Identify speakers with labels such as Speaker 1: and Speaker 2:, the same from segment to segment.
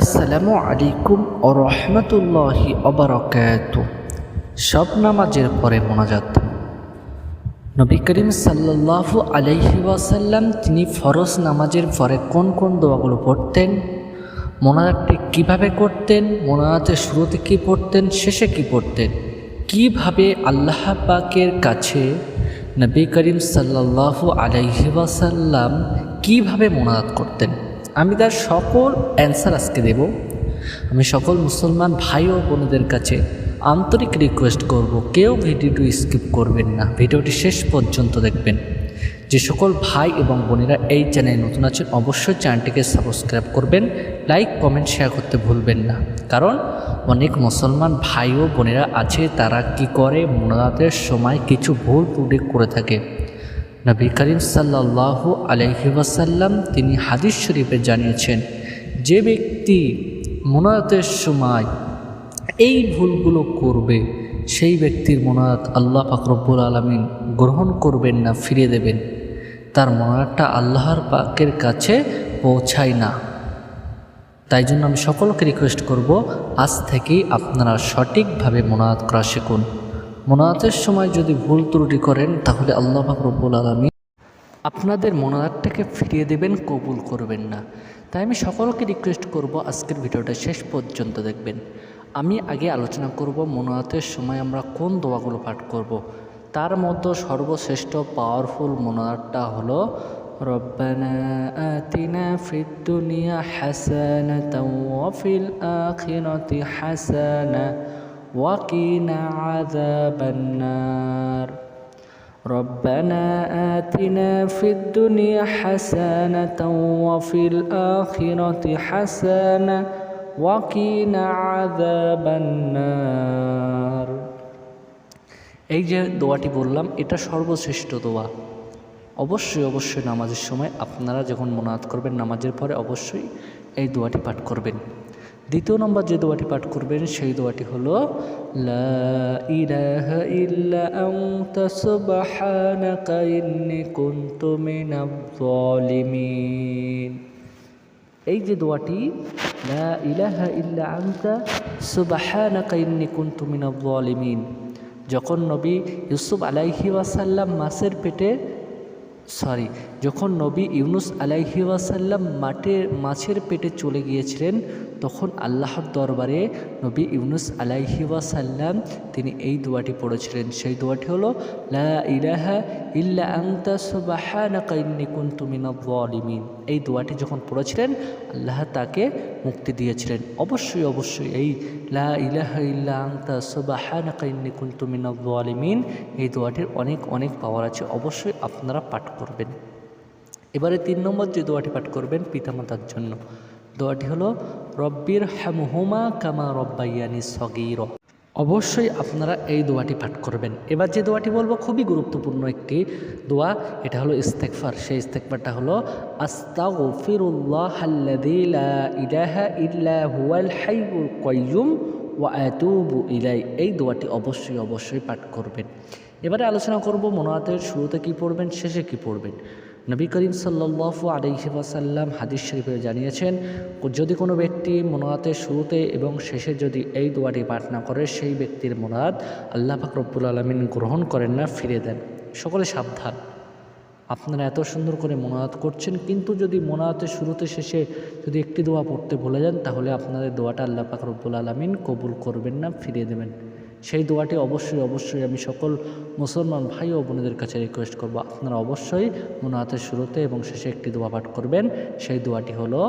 Speaker 1: আসসালামু আলাইকুম ও রহমতুল্লাহি অবরকাত সব নামাজের পরে মোনাজাত। নবী করিম সাল্লাল্লাহু আলাইহি ওয়াসাল্লাম, তিনি ফরজ নামাজের পরে কোন কোন দোয়াগুলো পড়তেন? মোনাজাতটি কীভাবে করতেন? মোনাজাতের শুরুতে কি পড়তেন? শেষে কি পড়তেন? কীভাবে আল্লাহ পাকের কাছে নবী করিম সাল্লাল্লাহু আলাইহি ওয়াসাল্লাম কীভাবে মোনাজাত করতেন? আমি তার সকল অ্যান্সার আজকে দেব। আমি সকল মুসলমান ভাই ও বোনদের কাছে আন্তরিক রিকোয়েস্ট করব, কেউ ভিডিওটি স্কিপ করবেন না। ভিডিওটি শেষ পর্যন্ত দেখবেন। যে সকল ভাই এবং বোনেরা এই চ্যানেলে নতুন আছেন, অবশ্যই চ্যানেলটিকে সাবস্ক্রাইব করবেন লাইক কমেন্ট শেয়ার করতে ভুলবেন না। কারণ অনেক মুসলমান ভাই ও বোনেরা আছে, তারা কি করে? মোনাজাতের সময় কিছু ভুল ত্রুটি করে থাকে। নবী করিম সাল্লাল্লাহু আলহি ওয়াসাল্লাম তিনি হাদিস শরীফে জানিয়েছেন, যে ব্যক্তি মোনাজাতের সময় এই ভুলগুলো করবে, সেই ব্যক্তির মোনাজাত আল্লাহ ফাকরব্বুল আলমিন গ্রহণ করবেন না ফিরে দেবেন। তার মোনাজাতটা আল্লাহর পাকের কাছে পৌঁছায় না। তাই জন্য আমি সকলকে রিকোয়েস্ট করব, আজ থেকেই আপনারা সঠিকভাবে মোনাজাত করা শিখুন। মোনাজাতের সময় যদি ভুল ত্রুটি করেন তাহলে আল্লাহ পাক রব্বুল আলমী আপনাদের মোনাজাতটাকে ফিরিয়ে দেবেন কবুল করবেন না তাই আমি সকলকে রিকোয়েস্ট করব আজকের ভিডিওটা শেষ পর্যন্ত দেখবেন আমি আগে আলোচনা করব মোনাজাতের সময় আমরা কোন দোয়াগুলো পাঠ করব। তার মধ্যে সর্বশ্রেষ্ঠ পাওয়ারফুল মোনাজাতটা হলো ربنا آتنا في الدنيا حسنة وفي الآخرة حسنة وقنا عذاب النار ربنا آتنا في الدنيا حسنة وفي الآخرة حسنة وقنا عذاب النار এই যে দোয়াটি বললাম এটা সর্বশ্রেষ্ঠ দোয়া অবশ্যই অবশ্যই নামাজের সময় আপনারা যখন মোনাত করবেন নামাজের পরে অবশ্যই এই দোয়াটি পাঠ করবেন দ্বিতীয় নম্বর যে দোয়াটি পাঠ করবেন, সেই দোয়াটি হলো এই যে দোয়াটি, লা ইলাহা ইল্লা আনতা সুবহানাকা ইন্নী কুনতু মিনাজ যখন নবী ইউসুফ আলাইহি ওয়াসাল্লাম মাসের পেটে সরি, যখন নবী ইউনুস আলাইহি ওয়াসাল্লাম মাঠে মাছের পেটে চলে গিয়েছিলেন, তখন আল্লাহর দরবারে নবী ইউনুস আলাইহি ওয়াসাল্লাম তিনি এই দোয়াটি পড়েছিলেন। সেই দোয়াটি হলো, লা ইলাহা ইল্লা আনতা সুবহানাকা ইন্নী কুনতু মিনাজ জালিমিন এই দোয়াটি যখন পড়েছিলেন, আল্লাহ তাকে মুক্তি দিয়েছিলেন। অবশ্যই অবশ্যই এই লা ইলাহা ইল্লা এই দোয়াটির অনেক অনেক পাওয়ার আছে। অবশ্যই আপনারা পাঠ করবেন। এবারে তিন নম্বর যে দোয়াটি পাঠ করবেন পিতামাতার জন্য, দোয়াটি হলো রব্বির হ্যামহুমা কামা রব্বাইয়ানি সগির। অবশ্যই আপনারা এই দোয়াটি পাঠ করবেন। এবার যে দোয়াটি বলব খুবই গুরুত্বপূর্ণ একটি দোয়া, এটা হলো ইস্তেকফার সেই ইস্তেকফারটা হলো, আস্তাগফিরুল্লাহ আল্লাযী লা ইলাহা ইল্লা হুয়াল হাইয়ুল কাইয়্যুম ওয়া ইলাই এই দোয়াটি অবশ্যই অবশ্যই পাঠ করবেন। এবারে আলোচনা করব মনোয়াতের শুরুতে কি পড়বেন, শেষে কি পড়বেন? নবী করিম সাল্লাল্লাহু আলাইহি ওয়াসাল্লাম হাদিস শরীফে জানিয়েছেন, যদি কোনো ব্যক্তি মোনাতের শুরুতে এবং শেষে যদি এই দোয়াটি পাঠ না করে, সেই ব্যক্তির মোনাদ আল্লাহ পাক রব্বুল আলমিন গ্রহণ করেন না ফিরে দেন। সকলে সাবধান। আপনারা এত সুন্দর করে মোনাত করছেন, কিন্তু যদি মোনাতের শুরুতে শেষে যদি একটি দোয়া পড়তে ভুলে যান, তাহলে আপনাদের দোয়াটা আল্লাহ পাক রব্বুল আলমিন কবুল করবেন না, ফিরিয়ে দেবেন। সেই দোয়াটি অবশ্যই অবশ্যই আমি সকল মুসলমান ভাই ও বোনদের কাছে রিকোয়েস্ট করব। আপনারা অবশ্যই মোনাহাতের শুরুতে এবং শেষে একটি দোয়া পাঠ করবেন। সেই দোয়াটি হলো,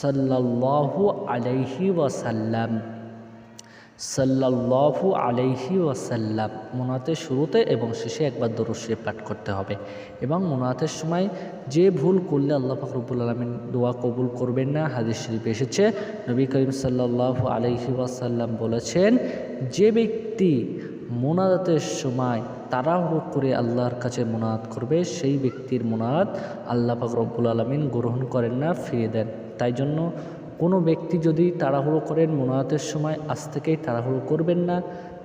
Speaker 1: সাল্লাল্লাহু আলাইহি ওয়াসাল্লাম। সাল্লাল্লাহু আলাইহি ওয়াসাল্লাম। মোনাতের শুরুতে এবং শেষে একবার দরুশরীফ পাঠ করতে হবে। এবং মোনাতের সময় যে ভুল করলে আল্লাহ ফাকরুবুল আলমিন দোয়া কবুল করবেন না, হাদিস শরীফ এসেছে। নবী করিম সাল্লাল্লাহু আলাইহি ওয়াসাল্লাম বলেছেন, যে ব্যক্তি মোনাজাতের সময় তাড়াহুড়ো করে আল্লাহর কাছে মোনাত করবে, সেই ব্যক্তির মোনাত আল্লাহ পাক আলমিন গ্রহণ করেন না, ফিরিয়ে দেন। তাই জন্য কোনো ব্যক্তি যদি তাড়াহুড়ো করেন মোনায়াতের সময়, আজ থেকেই তাড়াহুড়ো করবেন না।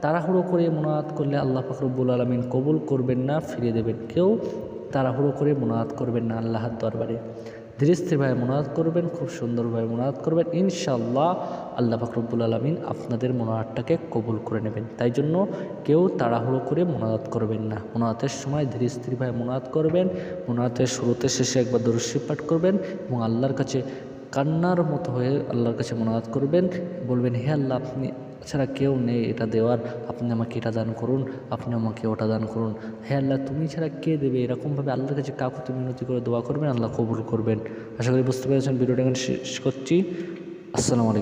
Speaker 1: তাড়াহুড়ো করে মোনায়াত করলে আল্লাহ ফাকরুবুল আলমিন কবুল করবেন না, ফিরিয়ে দেবেন কেউ। তাড়াহুড়ো করে মোনায়াত করবেন না আল্লাহর দরবারে। ধীরে স্থিরভাবে মনোয়াদ করবেন, খুব সুন্দরভাবে মনোয়াদ করবেন। ইনশাল্লাহ আল্লাহ ফাকরবুল আলমিন আপনাদের মনোয়াদটাকে কবুল করে নেবেন। তাই জন্য কেউ তাড়াহুড়ো করে মনোয়াদ করবেন না। মনোয়াতের সময় ধীরে স্থিরভাবে মনোয়াদ করবেন মনোয়াতের শুরুতে শেষে একবার দরস্বী পাঠ করবেন এবং আল্লাহর কাছে কান্নার মতো হয়ে আল্লাহর কাছে মনোনাদ করবেন। বলবেন, হে আল্লাহ, আপনি ছাড়া কেউ নেই এটা দেওয়ার। আপনি আমাকে এটা দান করুন, আপনি আমাকে ওটা দান করুন। হে আল্লাহ, তুমি ছাড়া কে দেবে? এরকমভাবে আল্লাহর কাছে কাকু তুমি উন্নতি করে দোয়া করবেন, আল্লাহ কবুল করবেন। আশা করি বুঝতে পেরেছেন, ভিডিওটা এখানে শেষ করছি। আসসালামু আলাইকুম।